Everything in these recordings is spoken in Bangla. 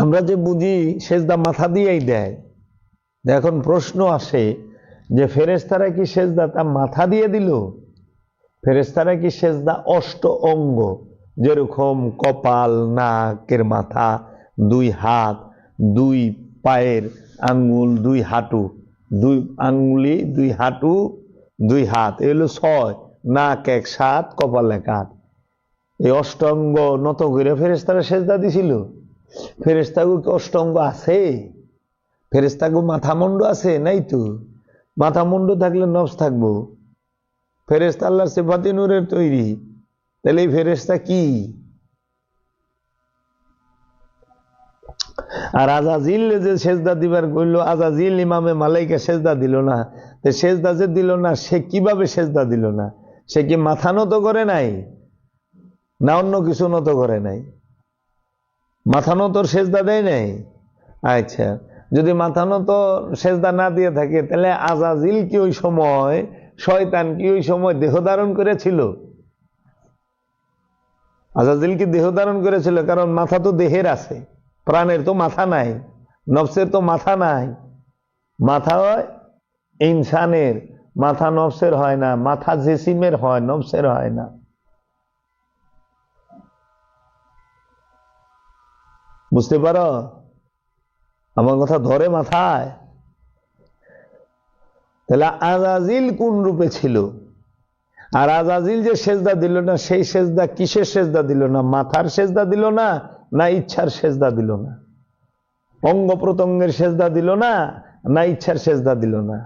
আমরা যে বুঝি সেজদা মাথা দিয়েই দেয়। এখন প্রশ্ন আসে যে ফেরেস্তারা কি সেজদা তা মাথা দিয়ে দিল? ফেরেস্তারা কি সেজদা অষ্ট অঙ্গ? যেরকম কপাল, নাকের মাথা, দুই হাত, দুই পায়ের আঙ্গুল, দুই হাঁটু, দুই আঙ্গুলি, দুই হাঁটু, দুই হাত এগুলো ছয়, নাক এক সাত, কপাল এক আট। এই অষ্টঙ্গ নত করে ফেরেস্তারা সেজদা দিছিল? ফেরেস্তাগু অষ্টঙ্গ আছে? ফেরেস্তাগু মাথা মুন্ড আছে? নাই তো। মাথা মুন্ড থাকলে নফস থাকব। ফেরেস্তা আল্লাহর সেফাতি নূরের তৈরি। তাহলে এই ফেরেস্তা কি? আর আজাজিল যে সেজদা দিবার কইলো, আজাজিল ইমামে মালাইকে সেজদা দিল না। তো সেজদা যে দিল না, সে কীভাবে সেজদা দিল না? সে কি মাথা নত করে নাই? না অন্য কিছু নত করে নাই? মাথা নত সেজদা দেয় নাই? আচ্ছা যদি মাথা নত সেজদা না দিয়ে থাকে, তাহলে আজাজিল কি ওই সময়, শয়তান কি ওই সময় দেহ ধারণ করেছিল? আজাজিল কি দেহ ধারণ করেছিল? কারণ মাথা তো দেহের আছে, প্রাণের তো মাথা নাই, নফসের তো মাথা নাই। মাথা হয় ইনসানের, মাথা নফসের হয় না, মাথা জেসিমের হয়, নফসের হয় না। বুঝতে পারো? আমার কথা ধরে মাথায়? তাহলে আজাজিল কোন রূপে ছিল? আর আজাজিল যে সেজদা দিল না, সেই সেজদা কিসের সেজদা দিল না? মাথার সেজদা দিল না না ইচ্ছার সেজদা দিল না? অঙ্গ প্রত্যঙ্গের সেজদা দিল না না ইচ্ছার সেজদা দিল না?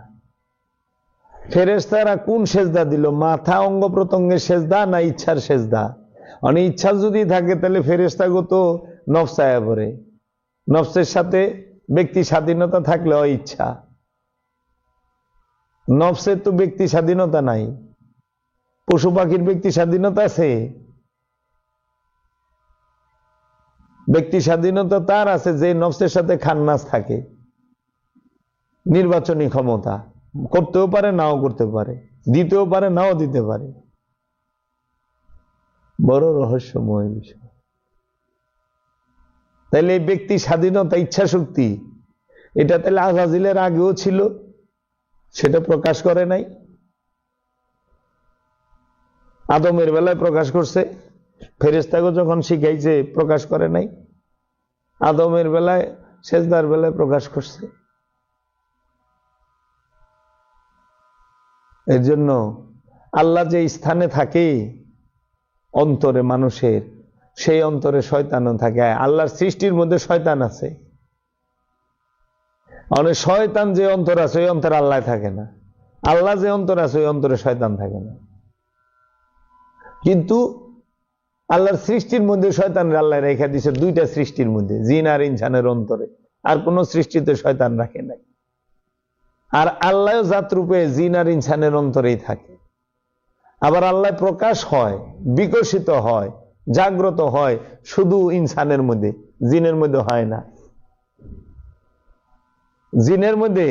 ফেরেস্তারা কোন সেজদা দিল? মাথা অঙ্গ প্রত্যঙ্গের সেজদা না ইচ্ছার সেজদা? মানে ইচ্ছা যদি থাকে, তাহলে ফেরেস্তাগত নফসায়া পড়ে নফসের সাথে ব্যক্তি স্বাধীনতা থাকলে ইচ্ছা নফসের তো ব্যক্তি স্বাধীনতা নাই। পশু পাখির ব্যক্তি স্বাধীনতা আছে। ব্যক্তি স্বাধীনতা তার আছে যে নফসের সাথে খান্নাস থাকে। নির্বাচনী ক্ষমতা। করতেও পারে, নাও করতে পারে। দিতেও পারে, নাও দিতে পারে। বড় রহস্যময় বিষয়। তাহলে এই ব্যক্তি স্বাধীনতা ইচ্ছা শক্তি এটা তাহলে আজাজিলের আগেও ছিল, সেটা প্রকাশ করে নাই। আদমের বেলায় প্রকাশ করছে ফেরেস্তাকে যখন শিখাইছে, প্রকাশ করে নাই। আদমের বেলায়, সেজদার বেলায় প্রকাশ করছে। এর জন্য আল্লাহ যে স্থানে থাকে, অন্তরে মানুষের সেই অন্তরে শয়তানও থাকে। আল্লাহর সৃষ্টির মধ্যে শয়তান আছে। অনেক শয়তান যে অন্তর আছে, ওই অন্তরে আল্লাহ থাকে না। আল্লাহ যে অন্তর আছে, ওই অন্তরে শয়তান থাকে না। কিন্তু আল্লাহর সৃষ্টির মধ্যে শয়তানের আল্লাহ রেখে দিছে দুইটা সৃষ্টির মধ্যে, জিন আর ইনসানের অন্তরে। আর কোন সৃষ্টিতে শয়তান রাখে নাই। আর আল্লাহ জাত রূপে জিন আর ইনসানের অন্তরেই থাকে। আবার আল্লাহ প্রকাশ হয়, বিকশিত হয়। জাগ্রত হয় শুধু ইনসানের মধ্যে, জিনের মধ্যে হয় না। জিনের মধ্যে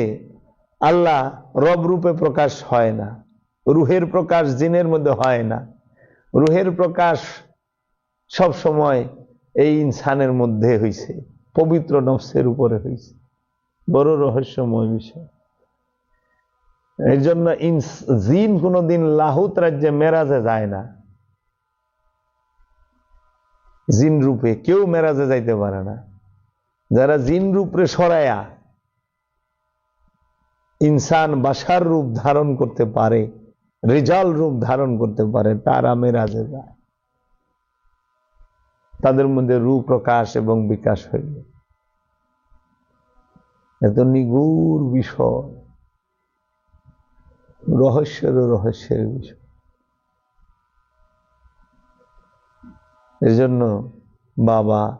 আল্লাহ রব রূপে প্রকাশ হয় না, রুহের প্রকাশ জিনের মধ্যে হয় না। রুহের প্রকাশ সব সময় এই ইনসানের মধ্যে হইছে, পবিত্র নফসের উপরে হইছে। বড় রহস্যময় বিষয়। এর জন্য জিন কোনোদিন লাহুত রাজ্যে মেরাজে যায় না। জিন রূপে কেউ মেরাজে যাইতে পারে না। যারা জিন রূপে সরায়া ইনসান বাসার রূপ ধারণ করতে পারে, রেজাল রূপ ধারণ করতে পারে, তারা মেরাজে যায়। তাদের মধ্যে রূপ প্রকাশ এবং বিকাশ হইল। এত নিগুর বিষয়। রহস্যের রহস্যের বিষয়। এই জন্য বাবা,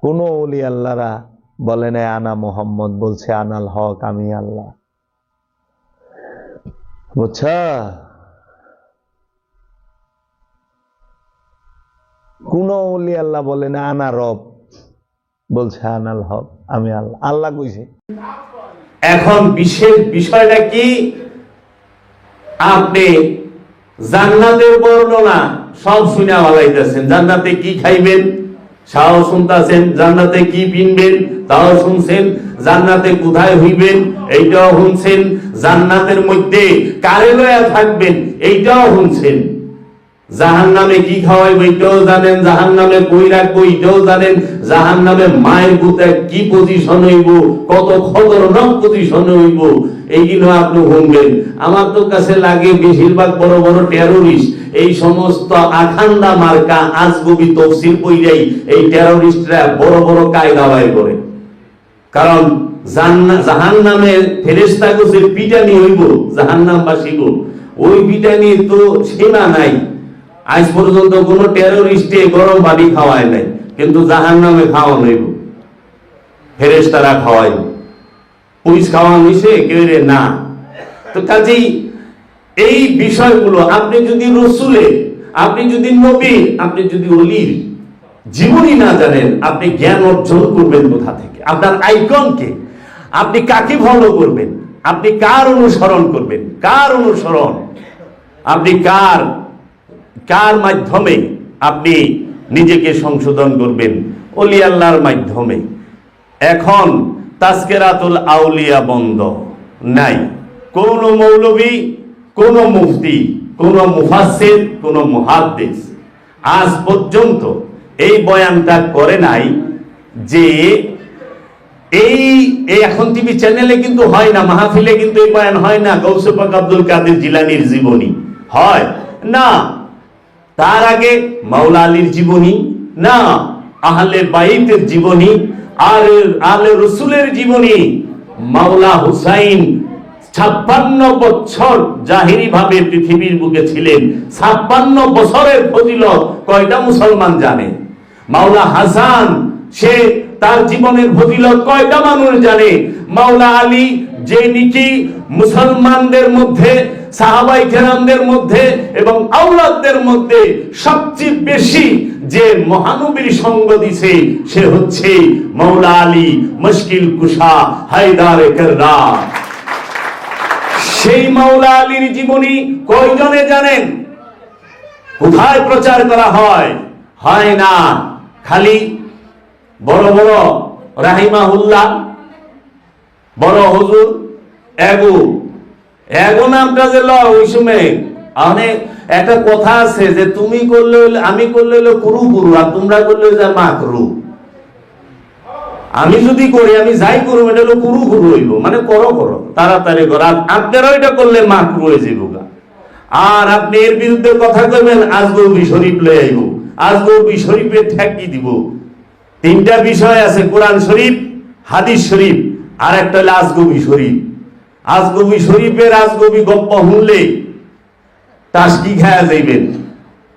কোন অলি আল্লাহরা বলে না আনা মোহাম্মদ বলছে, আনাল হক, আমি আল্লাহ। বুঝছা? কোন অলি আল্লাহ বলে না আনা রব বলছে, আনাল হক, আমি আল্লাহ। আল্লাহ কইছে। এখন বিশেষ বিষয়টা কি? আপনি জান্নাতের বর্ণনা সব শুনে আলাইতেছেন জান্নাতে কি খাইবেন? সাও শুনতেছেন। জান্নাতে কি পিনবেন? তাও শুনছেন। জান্নাতে কোথায় হইবেন? এইটাও শুনছেন। জান্নাতের মধ্যে কারে লয়া থাকবেন? এইটাও শুনছেন। জাহান নামে কি খাওয়াইবো, এটাও জানেন জাহান নামে কই রাখব, এটাও জানেন জাহান নামে মায়ের বুতে কি পজিশন হইব, কত খতরনাক পজিশন হইব, এইগুলো আপনি শুনবেন। আমার তো কাছে লাগে বেশিরভাগ বড় বড় টেরোরিস্ট এই সমস্ত আখান্ডা মার্কা আজগবি তফসিল বইরাই এই টেরোরিস্টরা বড় বড় কায়দা বাই করে। কারণ জাহান নামে ফেরেস্তা গোছে পিটানি হইব জাহান নাম বাসিব ওই পিটানি তো সীমা নাই। আজ পর্যন্ত কোন টেরোরিস্টে গরম পানি খাওয়ায় নাই, কিন্তু জাহান নামে খাওয়ানো হইব ফেরেস্তারা খাওয়াইব পুলিশ খাওয়ানো হয়েছে কেউ না। তো কাজেই এই বিষয়গুলো আপনি যদি রসুলের আপনি যদি নবীর আপনি যদি অলির, জীবনই না জানেন, আপনি জ্ঞান অর্জন করবেন কোথা থেকে? আপনার আইকনকে আপনি কাকে ফলো করবেন? আপনি কার অনুসরণ করবেন? কার অনুসরণ? আপনি কার কার মাধ্যমে আপনি নিজেকে সংশোধন করবেন? অলি আল্লাহর মাধ্যমে। এখন তাস্কেরাতুল আউলিয়া বন্ধ। নাই। কোন মৌলবী, কোন মুফতি, কোন মুফাসসির, কোন মুহাদ্দিস আজ পর্যন্ত এই বয়ানটা করে নাই যে এই এখন টিভি চ্যানেলে কিন্তু হয় না, মাহফিলে কিন্তু এই বয়ান হয় না, গৌসে পাক আব্দুল কাদের জিলানির জীবনী। হয়। না। তার আগে মাওলা আলীর জীবনী, না, আহলে বাইতের জীবনী, আর আলে রসুলের জীবনী, মাওলা হুসাইন ছাপ্পান্ন বছর জাহিরি ভাবে পৃথিবীর বুকে ছিলেন। ছাপ্পান্ন বছরের ফজিলত কয়টা মুসলমান জানে? মাওলা হাসান, সে তার জীবনের ফজিলত কয়টা মানুষ জানে? মাওলা আলী যে নীতি মুসলমানদের মধ্যে, সাহাবাই কেরামদের মধ্যে এবং আওলাদদের মধ্যে সবচেয়ে বেশি যে মহানবীর সঙ্গ দিছে, সে হচ্ছে মাওলা আলী মুশকিল কুশা হায়দার কেরদার সেই মাওলা আলীর জীবনী কয়জনে জানেন? কোথায় প্রচার করা হয়? হয় না। খালি বড় বড় রাহিমাহুল্লাহ বড় হুজুর, এগু। এগো নামটা যে ওই সময়। অনেক একটা কথা আছে যে তুমি করলে আমি করলে হইলে কুরু কুরু, আর তোমরা করলে হইলে মা করু। আমি যদি করি, আমি যাই করব এটা হলো কুরু কুরু হইব। মানে করো করো, তাড়াতাড়ি করো। আর আপনারা এটা করলে মাকরু হয়ে যাইব আর আপনি এর বিরুদ্ধে কথা কইবেন আজগবি শরীফ লয়ে আইব। আজগবি শরীফে ঠেকি দিব। তিনটা বিষয় আছে, কোরআন শরীফ, হাদিস শরীফ। আর একটা হলো আজগবি শরীফ। আজগবি শরীফের আজগবি গপ্প শুনলে টাসকি খায়া যাইবেন।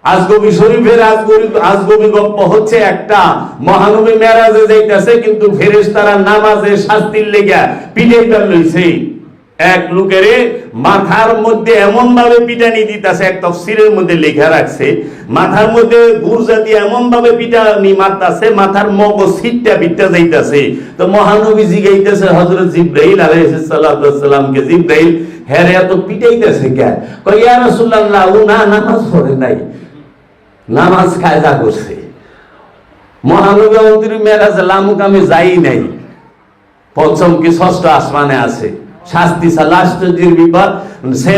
আজগবি শরীফের আজগবি আজগবি গপ্প হচ্ছে একটা মহানবী মেরাজে যাইতেছে, কিন্তু ফেরেশতারা নামাজে শাস্তির লেগা পিটাইটা লইছে। এক লোকেরে মাথার মধ্যে এমন ভাবে পিটানি দিতাছে, এক তফসিরের মধ্যে লেখা রাখছে, মাথার মধ্যে গুরজা দিয়ে এমন ভাবে পিটানি মারতাছে, মাথার মগজ সিটটা বিটটা যাইতাছে। তো মহানবী জিগাইতেছে হযরত জিব্রাইল আলাইহিস সালামকে, জিব্রাইল হ্যাঁ এত পিটাইতেছে কে? কই ইয়া রাসূলুল্লাহ, ও না, নামাজ পড়ে নাই। নামাজ কায়দা করছে। মহানবী মন্ত্রী মেরাজ লামুক আমি যাই নাই। পঞ্চম কি ষষ্ঠ আসমানে আছে। শাস্তি লাস্টের বিপদ সে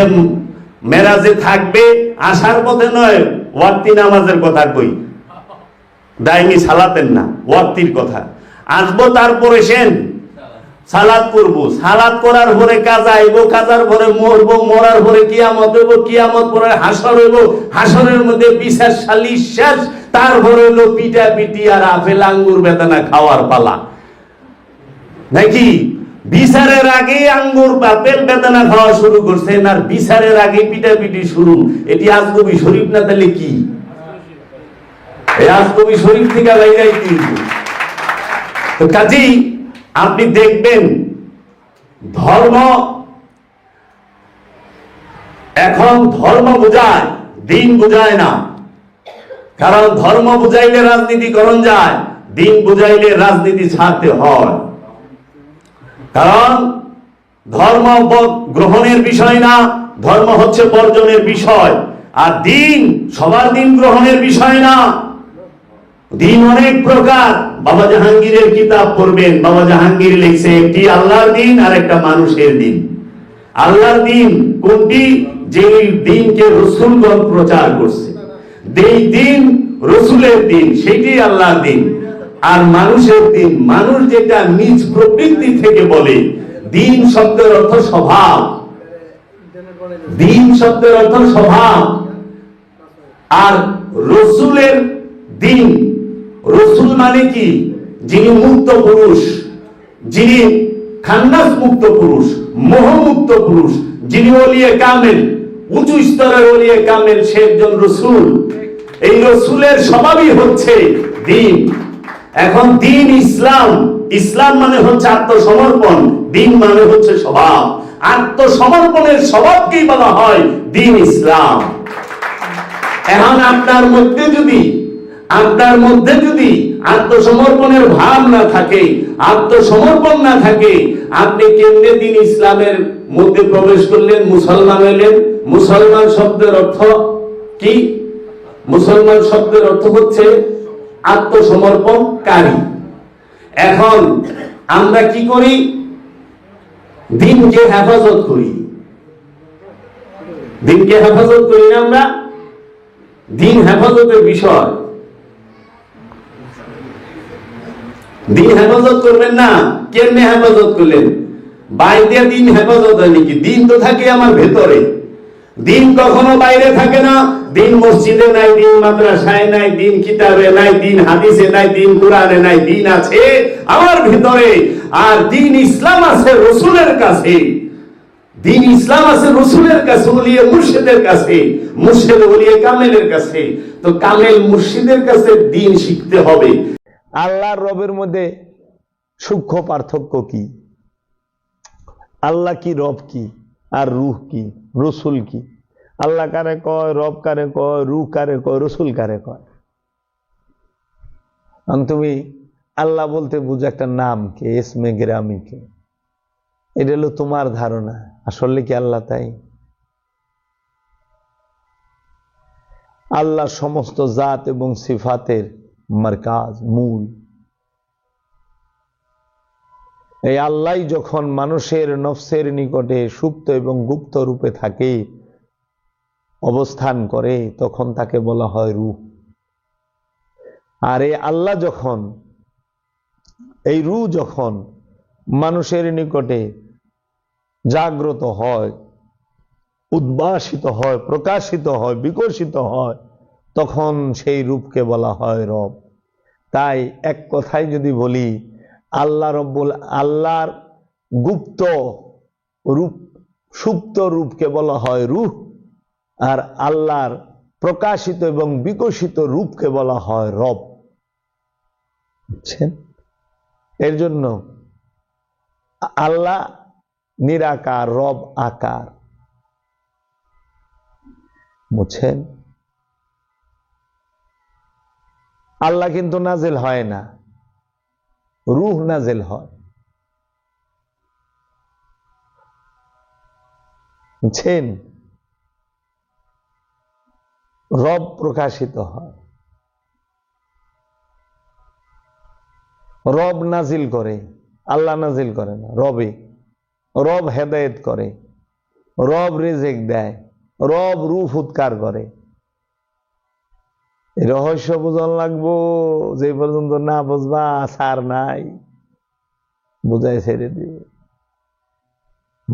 মেরাজে থাকবে, আসার পথে নয়, ওয়াক্তি নামাজের কথা কই। দাইনি সালাতেন না, ওয়াক্তির কথা। আসব তারপরে সেন। সালাদ করব। সালাদ করার পরে কাজা আইব, কাজার পরে মরবো, মরার পরে কিয়ামত হইব, কিয়ামত পরে হাসর হইব। হাসরের মধ্যে বিশেষ সালিশ শেষ, তারপরে হইল পিটা পিটি আর আপেল আঙ্গুর বেদনা খাওয়ার পালা। নাকি? বিচারের আগে আঙ্গুর আপেল বেদনা খাওয়া শুরু করছেন আর বিচারের আগে পিটা পিটি শুরু? এটি আজগবি শরীফ না তাহলে কি? আজগবি শরীফ থেকে লাইলাই কিন্তু তো আপনি দেখবেন ধর্ম এখন ধর্ম বোঝায়, দিন বোঝায় না। কারণ ধর্ম বুঝাইলে রাজনীতি করণ যায়, দিন বুঝাইলে রাজনীতি ছাড়তে হয়। কারণ ধর্ম গ্রহণের বিষয় না, ধর্ম হচ্ছে বর্জনের বিষয়। আর দিন, সবার দিন গ্রহণের বিষয় না। দিন অনেক প্রকার। বাবা জাহাঙ্গীরের কিতাব পড়বেন। বাবা জাহাঙ্গীর লিখছে, একটি আল্লাহর দিন আর একটা মানুষের দিন। আল্লাহর দিন কোনটি? যে দিনকে রসুলগণ প্রচার করছে। দিন রসুলের দিন, সেটি আল্লাহর দিন। আর মানুষের দিন, মানুষ যেটা নিজ প্রবৃত্তি থেকে বলে, দিন শব্দের অর্থ স্বভাব। দিন শব্দের অর্থ স্বভাব। আর রসুলের দিন, রসুল মানে কি? যিনি মুক্ত পুরুষ, যিনি খান্নাস মুক্ত পুরুষ, মোহমুক্ত পুরুষ, যিনি ওলিয়ে কামেল, উঁচু স্তরের অলিয়ে কামেল, সে একজন রসুল। এই রসুলের স্বভাবই হচ্ছে দিন। এখন দিন ইসলাম। ইসলাম মানে হচ্ছে আত্মসমর্পণ, দিন মানে হচ্ছে স্বভাব। আত্মসমর্পণের স্বভাবকেই বলা হয় দিন ইসলাম। এখন আপনার মধ্যে যদি, আপনার মধ্যে যদি আত্মসমর্পণের ভাব না থাকে, আত্মসমর্পণ না থাকে, আপনি কেমনে দিন ইসলামের মধ্যে প্রবেশ করলেন? মুসলমান হলেন মুসলমান শব্দের অর্থ কি? মুসলমান শব্দের অর্থ হচ্ছে আত্মসমর্পণকারী। এখন আমরা কি করি? দিনকে হেফাজত করি। দিনকে হেফাজত করি না আমরা? দিন হেফাজতের বিষয়। দিন হেফাজত করবেন না, কেমনে হেফাজত করলেন? বাইরে দিন হেফাজত হয় নাকি দিন তো থাকে আমার ভেতরে। দিন কখনো বাইরে থাকে না দিন মসজিদে নাই, দিন মাদ্রাসায় নাই, দিন কিতাবে নাই, দিন হাদিসে নাই, দিন কোরআনে নাই, দিন আছে আমার ভেতরে। আর দিন ইসলাম আছে রসুলের কাছে। দিন ইসলাম আছে রসুলের কাছে, ওলিয়ে মুর্শিদের কাছে, মুর্শিদ ওলিয়ে কামেলের কাছে। তো কামেল মুর্শিদের কাছে দিন শিখতে হবে। আল্লাহর রবের মধ্যে সূক্ষ্ম পার্থক্য কি? আল্লাহ কি রব কি? আর রুহ কি? রসুল কি? আল্লাহ কারে কয়, রব কারে কয় রু কারে কয়, রসুল কারে কয়? তুমি আল্লাহ বলতে বুঝো একটা নাম কে এসমে গ্রামি কে। এটা হলো তোমার ধারণা আসলে কি আল্লাহ তাই? আল্লাহ সমস্ত জাত এবং সিফাতের মার্কাজ, মূল। এই আল্লাহ যখন মানুষের নফসের নিকটে সুপ্ত এবং গুপ্ত রূপে থাকে অবস্থান করে, তখন তাকে বলা হয় রূহ। আর এই আল্লাহ যখন, এই রু যখন মানুষের নিকটে জাগ্রত হয়, উদ্ভাসিত হয়, প্রকাশিত হয়, বিকশিত হয়, তখন সেই রূপকে বলা হয় রব। তাই এক কথায় যদি বলি, আল্লাহ রব্বুল, আল্লাহর গুপ্ত রূপ, সুপ্ত রূপকে বলা হয় রূহ। আর আল্লাহর প্রকাশিত এবং বিকশিত রূপকে বলা হয় রব। বুঝছেন? এর জন্য আল্লাহ নিরাকার, রব আকার। বুঝছেন? আল্লাহ কিন্তু নাজেল হয় না। রুহ নাজেল হয়। বুঝছেন? রব প্রকাশিত হয়। রব নাজিল করে, আল্লাহ নাজিল করে না রবে রব হেদায়েত করে, রব রেজেক দেয়, রব রূপ উৎকার করে। রহস্য বোঝন লাগবো, যে পর্যন্ত না বুঝবা সার নাই। বুঝাই ছেড়ে দিবে।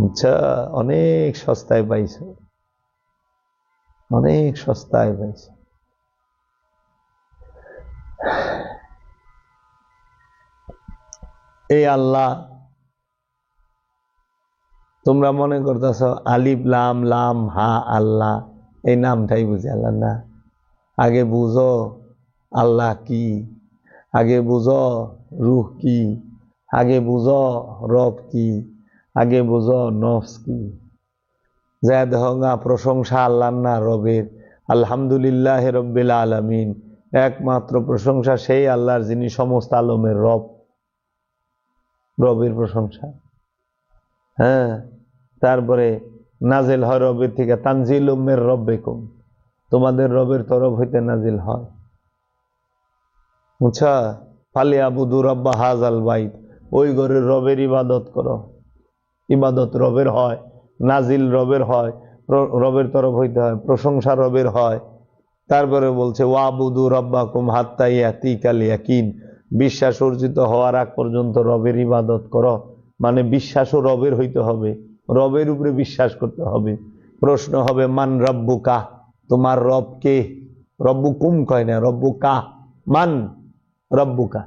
আচ্ছা অনেক সস্তায় পাইছে। অনেক সস্তায় পাইছে এই আল্লাহ, তোমরা মনে করতেছ আলিফ, লাম লাম, হা, আল্লাহ, এই নামটাই বুঝে আল্লাহ না? আগে বুঝো আল্লাহ কি, আগে বুঝো রুহ কি, আগে বুঝো রব কি, আগে বুঝো নফস কি। যা দেহঙ্গা প্রশংসা আল্লাহ রবের। আলহামদুলিল্লাহ রব্বিল আলমিন। একমাত্র প্রশংসা সেই আল্লাহর যিনি সমস্ত আলমের রব। রবের প্রশংসা। হ্যাঁ তারপরে নাজিল হয় রবের থেকে, তানজিল উম্মের রব বেকুম তোমাদের রবের তরফ হইতে নাজিল হয়। বুঝছা ফালি আবুদু রব্বা হাজাল বাইত। ওই ঘরের রবের ইবাদত করো। ইবাদত রবের হয়। নাজিল রবের হয় রবের তরফ হইতে হয়, প্রশংসা রবের হয়। তারপরে বলছে, ওয়াবুদু রব্বাকুম হাত্তা ইয়াতিকাল ইয়াকিন বিশ্বাস অর্জিত হওয়ার আগ পর্যন্ত রবের ইবাদত করো। মানে বিশ্বাসও রবের হইতে হবে, রবের উপরে বিশ্বাস করতে হবে। প্রশ্ন হবে, মান রব্বুকা? তোমার রব কে? রব্বু কুম কয় না রব্বু কা মান রব্বুকা,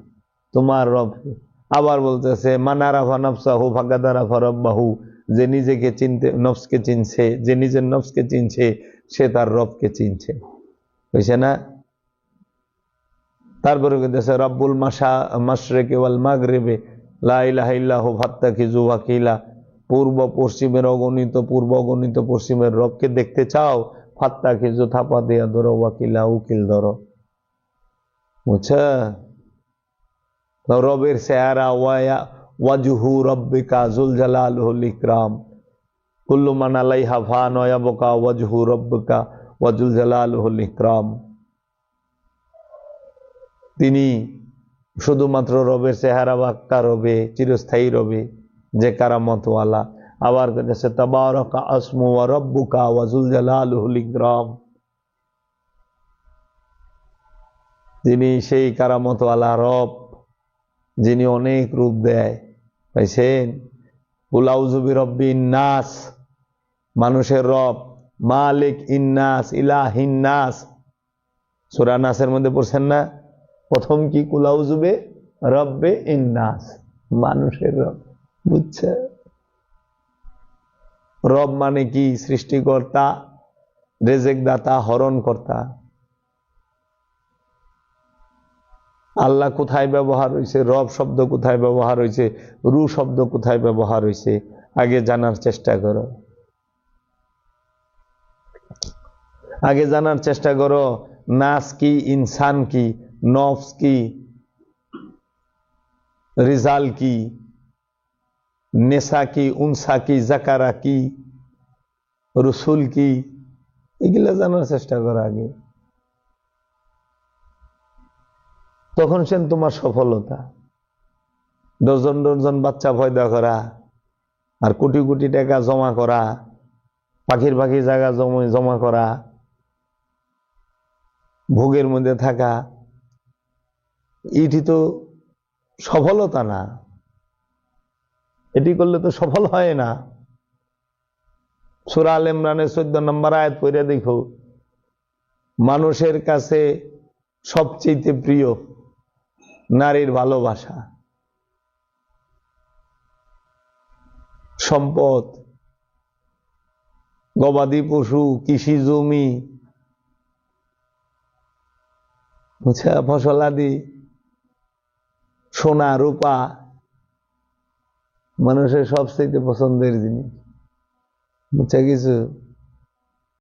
তোমার রব? আবার বলতেছে মানারাফা নফসাহু ফাগাদারাফা রব্বাহু। যে নিজেকে চিনতে, নফসকে চিনছে, যে নিজের নফসকে চিনছে, সে তার রবকে চিনছে। বুঝছে না? তারপরে কইতেছে রব্বুল মাসা মাশরেকে ওয়াল মাগরিবে, লা ইলাহা ইল্লাহু ফাত্তাখিযু ওয়াকিলা। পূর্ব পশ্চিমের অগণিত, পূর্ব অগণিত পশ্চিমের রবকে দেখতে চাও ফাত্তা ফাত্তাখিযু থাপা দিয়া ধরো, ওয়াকিলা উকিল ধরো। বুঝছে? রবের চেহারা, ওয়ায়া ওয়াজহু রব্বিকা জুল জালালুল ইকরাম। কুল্লু মান আলাইহা ফান ওয়ায়াবকা ওয়াজহু রব্বিকা ওয়াজুল জালালুল ইকরাম। তিনি শুধুমাত্র রবের চেহারা বাক্কা রবে, চিরস্থায়ী রবে, যে কারামতওয়ালা। আবার কাছে তাবারকা আসমু ওয়া রব্বুকা ওয়াজুল জালালুল ইকরাম। যিনি সেই কারামতওয়ালা রব, যিনি অনেক রূপ দেয়। পাইছেন? উলাউজুবি রব্বি নাস মানুষের রব, মালিক ইন্নাস ইলাহিন্নাস সুরা নাসের মধ্যে পড়ছেন না? প্রথম কি? কুলাউজুবে রব্বে ইন্নাস, মানুষের রব। বুঝছে রব মানে কি? সৃষ্টিকর্তা রেজেক দাতা হরণ কর্তা আল্লাহ কোথায় ব্যবহার হয়েছে রব শব্দ কোথায় ব্যবহার হয়েছে রু শব্দ কোথায় ব্যবহার হয়েছে আগে জানার চেষ্টা করো। আগে জানার চেষ্টা করো, নাস কি, ইনসান কি, নফস কি, রিজাল কি নেশা কি, উনসা কি, জাকারা কি, রসুল কি, এগুলা জানার চেষ্টা করো আগে। তখন সেন তোমার সফলতা। ডজন ডজন বাচ্চা ফয়দা করা, আর কোটি কোটি টাকা জমা করা, পাখির পাখি জায়গা জমা জমা করা, ভোগের মধ্যে থাকা, এটি তো সফলতা না। এটি করলে তো সফল হয় না। সুরা আল ইমরানের চোদ্দ নম্বর আয়াত পড়ে দেখো, মানুষের কাছে সবচেয়ে প্রিয় নারীর ভালোবাসা, সম্পদ, গবাদি পশু, কৃষি জমি ফসলাদি সোনা, রূপা, মানুষের সবচেয়ে পছন্দের জিনিস, বুঝছা, কিছু